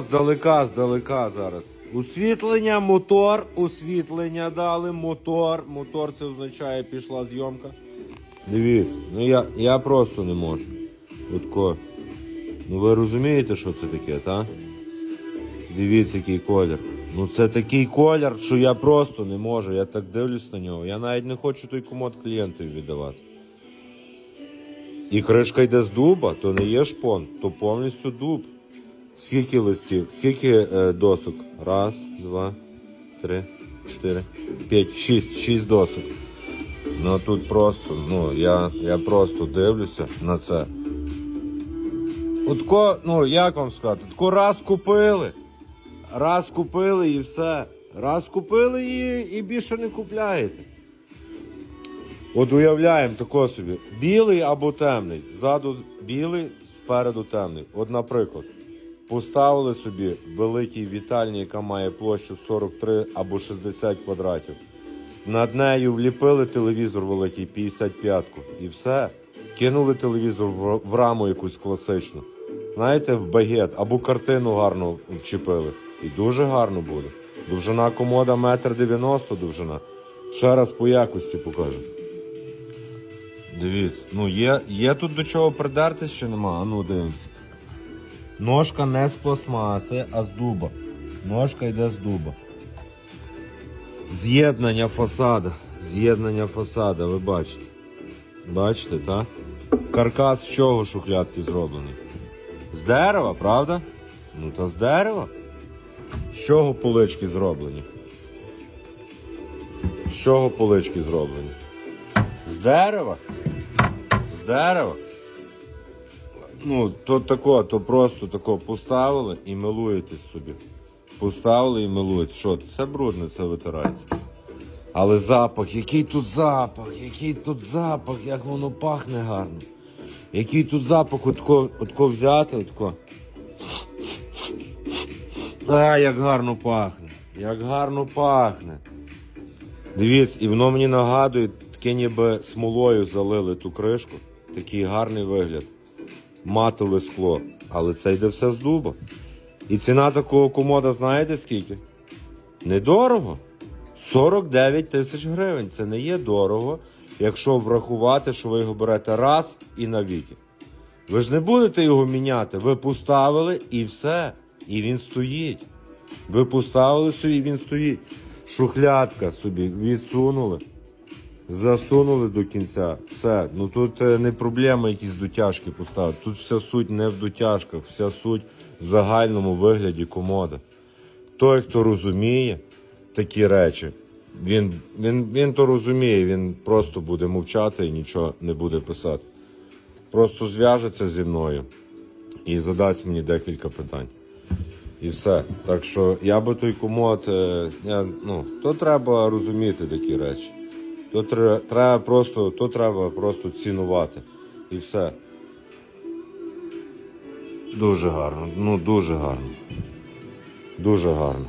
Здалека, здалека зараз. Освітлення, мотор, освітлення дали, мотор. Мотор це означає пішла зйомка. Дивіться, ну я, я просто не можу. Отко. Ну ви розумієте, що це таке, та? Дивіться, який колір. Ну це такий колір, що я просто не можу. Я так дивлюсь на нього. Я навіть не хочу той комод клієнтові віддавати. І кришка йде з дуба, то не є шпон, то повністю дуб. Скільки листів? Скільки е, досок? Раз, два, три, чотири, п'ять, шість, шість досок. Ну тут просто, ну я, я просто дивлюся на це. Отко, ну як вам сказати, тако раз купили, раз купили і все. Раз купили і, і більше не купляєте. От уявляємо тако собі. Білий або темний. Ззаду білий, спереду темний. От, наприклад, поставили собі великий вітальні, яка має площу 43 або 60 квадратів. Над нею вліпили телевізор великий 55-ку. І все. Кинули телевізор в, раму якусь класичну. Знаєте, в багет або картину гарно вчепили. І дуже гарно буде. Довжина комода метр дев'яносто довжина. Ще раз по якості покажу. Дивіться, ну є, є тут до чого придертись чи нема? А ну дивимося. Ножка не з пластмаси, а з дуба. Ножка йде з дуба. З'єднання фасада. З'єднання фасада, ви бачите. Бачите, так? Каркас з чого шухлядки зроблений? З дерева, правда? Ну та з дерева. З чого полички зроблені? З чого полички зроблені? З дерева? З дерева? Ну, то тако, то просто тако поставили і милуєтесь собі. Поставили і милуєтесь. Що, це брудне, це витирається. Але запах, який тут запах, який тут запах, як воно пахне гарно. Який тут запах, отко, отко взяти, отко. А, як гарно пахне. Як гарно пахне. Дивіться, і воно мені нагадує, таке ніби смолою залили ту кришку. Такий гарний вигляд. Матове скло. Але це йде все з дуба. І ціна такого комода, знаєте скільки? Недорого. 49 тисяч гривень. Це не є дорого, якщо врахувати, що ви його берете раз і навіки. Ви ж не будете його міняти. Ви поставили і все. І він стоїть. Ви поставили собі, і він стоїть. Шухлядка собі відсунули, засунули до кінця. Все. Ну тут е, не проблема якісь дотяжки поставити. Тут вся суть не в дотяжках, вся суть в загальному вигляді комода. Той, хто розуміє такі речі, він, він, він то розуміє, він просто буде мовчати і нічого не буде писати. Просто зв'яжеться зі мною і задасть мені декілька питань. І все. Так що я би той комод, е, я, ну, то треба розуміти такі речі. То треба, просто, то треба просто цінувати. І все. Дуже гарно. Ну дуже гарно. Дуже гарно.